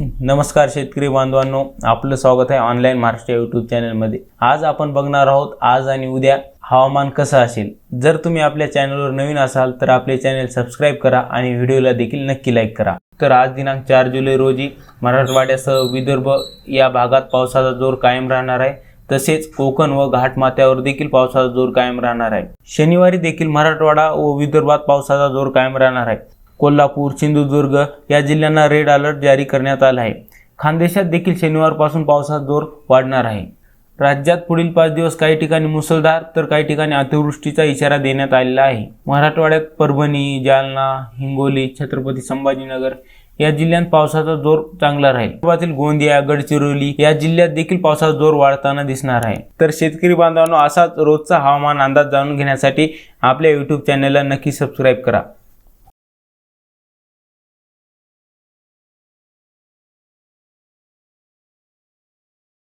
नमस्कार शेतकरी बांधवांनो आपलं स्वागत आहे ऑनलाईन महाराष्ट्र यूट्यूब चॅनलमध्ये आज आपण बघणार आहोत आज आणि उद्या हवामान कसं असेल. जर तुम्ही आपल्या चॅनलवर नवीन असाल तर आपले चॅनल सबस्क्राईब करा आणि व्हिडिओला देखील नक्की लाईक करा. तर आज दिनांक चार जुलै रोजी मराठवाड्यासह विदर्भ या भागात पावसाचा जोर कायम राहणार आहे. तसेच कोकण व घाटमाथ्यावर देखील पावसाचा जोर कायम राहणार आहे. शनिवारी देखील मराठवाडा व विदर्भात पावसाचा जोर कायम राहणार आहे. कोल्हापूर सिंधुदुर्ग या जिल्ह्यांना रेड अलर्ट जारी करण्यात आला आहे. खानदेशात देखील शनिवारपासून पावसाचा जोर वाढणार आहे. राज्यात पुढील पाच दिवस काही ठिकाणी मुसळधार तर काही ठिकाणी अतिवृष्टीचा इशारा देण्यात आलेला आहे. मराठवाड्यात परभणी जालना हिंगोली छत्रपती संभाजीनगर या जिल्ह्यात पावसाचा जोर चांगला राहील. विदर्भातील गोंदिया गडचिरोली या जिल्ह्यात देखील पावसाचा जोर वाढताना दिसणार आहे. तर शेतकरी बांधवांनो असाच रोजचा हवामान अंदाज जाणून घेण्यासाठी आपल्या यूट्यूब चॅनलला नक्की सबस्क्राईब करा.